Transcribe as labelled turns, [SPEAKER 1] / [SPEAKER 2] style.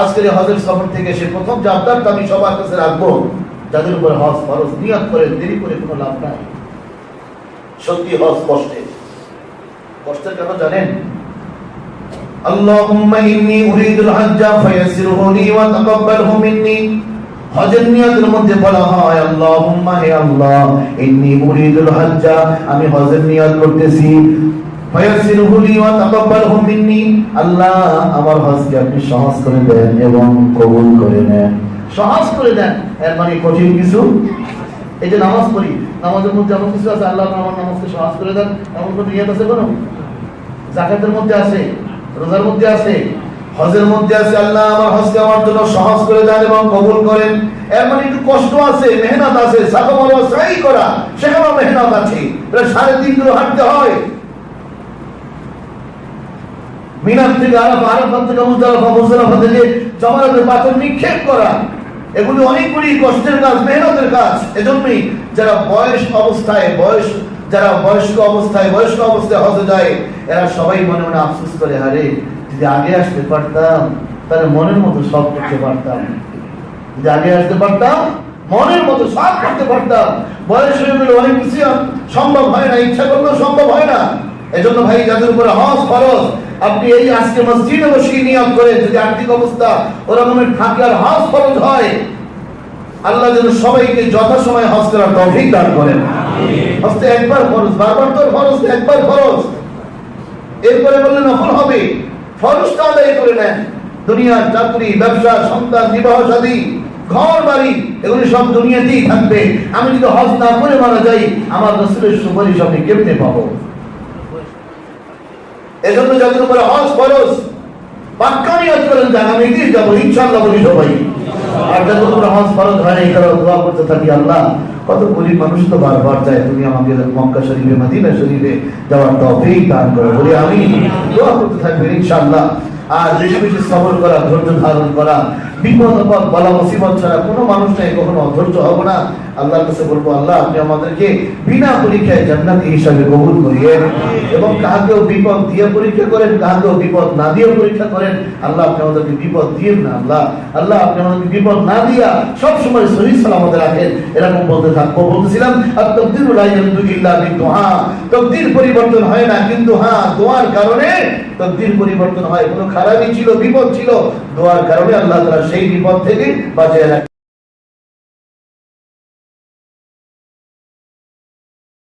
[SPEAKER 1] আজকের এই হজের সফর থেকে এসে প্রথম যে আবদারটা আমি সবার কাছে রাখবো যাদের উপরে হজ ফরজ নিয়ত করে দেরি করে কোনো লাভ নাই সত্যি হজ কষ্টে কষ্টের কেন জানেন اللهم إني أريد الحج فيسره لي وتقبله مني হজের নিয়তের মধ্যে বলা হয় আল্লাহুম্মা হে আল্লাহ ইন্নী উরিদুল হজ্জা আমি হজের নিয়ত করতেছি আল্লাহ আমার হজকে আপনি মানে কঠিন কিছু? নামাজ পড়ি, নামাজের মধ্যে মধ্যে রোজার মধ্যে আছে, হজের মধ্যে আছে, আল্লাহ আমার হজকে আমার জন্য সহজ করে দেন এবং কবুল করেন। এর মানে একটু কষ্ট আছে, মেহনত আছে সাই করা, সেখানেও মেহনত আছে। সাড়ে তিন হাঁটতে হয়। মিনার থেকে আরাফা আরাফা থেকে মুজদালিফা মুজদালিফা থেকে জমারাতে পাথর নিক্ষেপ করা। এগুলি অনেকগুলি কষ্টের কাজ, মেহনতের কাজ। এজন্যই যারা বয়স অবস্থায়, বয়স যারা বয়স্ক অবস্থায় বয়স্ক অবস্থায় হজে যায়, এরা সবাই মনে মনে আফসোস করে হারে যদি আগে আসতে পারতাম, তাহলে মনের মতো সব করতে পারতাম। যদি আগে আসতে পারতাম, মনের মতো সব করতে পারতাম। বয়স হয়ে গেলে অনেক কিছু সম্ভব হয় না, ইচ্ছা করলেও সম্ভব হয় না। এজন্য ভাই যাদের উপরে হজ ফরজ আপনি এই আজকে মসজিদে বসে নিয়ম করে যদি আর্থিক অবস্থা ওরকমের থাকে আর হজ ফরজ হয় আল্লাহ যেন সবাইকে যথাসময়ে হজ করার তৌফিক দান করেন। হজতে একবার ফরজ বারবার তো ফরজ একবার ফরজ। এরপরে বললে নফল হবে? ফরজটা আদায় করে নেন। দুনিয়ার চাকরি ব্যবসা সন্তান বিবাহ শাদী ঘর বাড়ি এগুলি সব দুনিয়াতেই থাকবে। আমি যদি হজ না করে মারা যাই আমার রসুলের সুপারিশ আমি কেমনে পাবো? এজন্য যাদের উপরে হজ ফরজ করেন যাব বলি সবাই। আর যাদের উপরে হজ ফরজ হয় এই কারণে দোয়া করতে থাকি, আল্লাহ, কত গরিব মানুষ তো বারবার যায়, তুমি আমাকে মক্কা শরীফে, মদিনা শরীফে যাওয়ার তফেই দান করো, বলি আমি দোয়া করতে থাকবেন আর বেশি বেশি সবর করা, ধৈর্য ধারণ করা, বিপদ আপদ বলা, মুসিবত ছাড়া কোনো মানুষ নাই, কখনো অধৈর্য হব না। আল্লাহর কাছে বলব, আল্লাহ, আপনি আমাদেরকে বিনা পরীক্ষায় জান্নাতি হিসাবে কবুল করিয়েন এবং কাহাকেও বিপদ দিয়ে পরীক্ষা করেন, কাহাকেও বিপদ না দিয়ে পরীক্ষা করেন, আল্লাহ আপনি আমাদেরকে বিপদ দিয়েন না, আল্লাহ। আল্লাহ, আপনি আমাদেরকে বিপদ না দিয়া সবসময় সহি সালামতে রাখেন। এরকম বলতে থাকব, বলতেছিলাম, আর তকদির ইল্লা বিদুহা তকদির পরিবর্তন হয় না, কিন্তু হ্যাঁ দোয়ার কারণে তকদির পরিবর্তন হয়, কোনো খারাপই ছিল, বিপদ ছিল, দোয়ার কারণে আল্লাহ তারা সেই বিপদ থেকে বাঁচিয়ে রাখেন।